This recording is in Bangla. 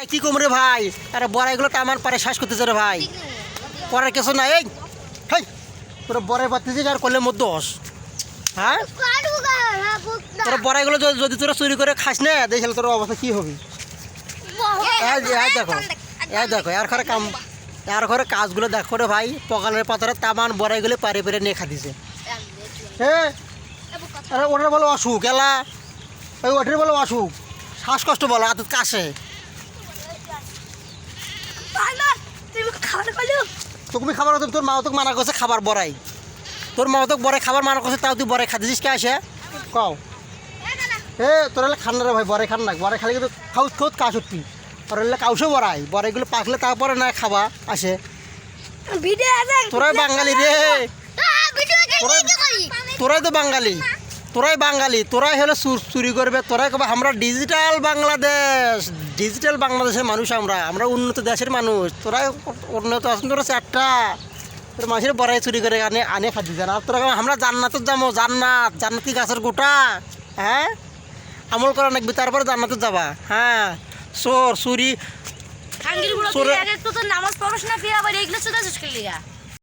ভাই কি কম রে ভাই? আরে বড়াইগুলো টামান পারে শ্বাস করতেছে রে ভাই। করার কিছু নাই, এই। হেই, তোরা বড়াই পাচ্ছিস আর করলে মধ্যে হস হ্যাঁ? তোরা বড়াইগুলো যদি তোরা চুরি করে খাস না দেখলে তোর অবস্থা কি হবে? দেখো, এই দেখো, এর ঘরে কাম এর ঘরে কাজগুলো দেখো রে ভাই পকালের পাথরে তামান বড়াইগুলো পারে পেরে নিয়ে খাদিছে হ্যাঁ আরে ওটার বলো অসুখ, এলা। ওই ওটার বলো অসুখ। শ্বাসকষ্ট বলো হাত কাশে। তুমি খাবার তোর মা তোকে মানা করছে খাবার বড়াই। তোর মা তোকে বড়াই খাবার মানা করছে তাও তুই বড়াই খাদিস কে আসে? কও। এ তোর হলে খান না রে ভাই বড়াই খান না বড়াই খালি কিন্তু খাউ খোদ কাশ উঠবি তোর হলে কাউসে বড়াই বড়াইগুলো পাকলে তারপরে না খাবা আসে। তোরাই বাঙালি রে। তোরাই তো বাঙালি। তোরাই বাঙালি তোরাই হলে চুর- চুরি করবে তোরাই কবে? আমরা ডিজিটাল বাংলাদেশ ডিজিটাল বাংলাদেশের মানুষ আমরা আমরা উন্নত দেশের মানুষ। তোরাই উন্নত আছেন তোরা চারটা। তোর মানুষের বড়াই চুরি করে আনে আনে দেন। আর তোরা আমরা জান্নাত যাব জান্নাত জান্নাতি গাছের গোটা হ্যাঁ? আমল করা নাকবি তারপরে জান্নাতে যাবা হ্যাঁ? চোর চুরি নামাজ পড়াশোনা আবার এইগুলো চলে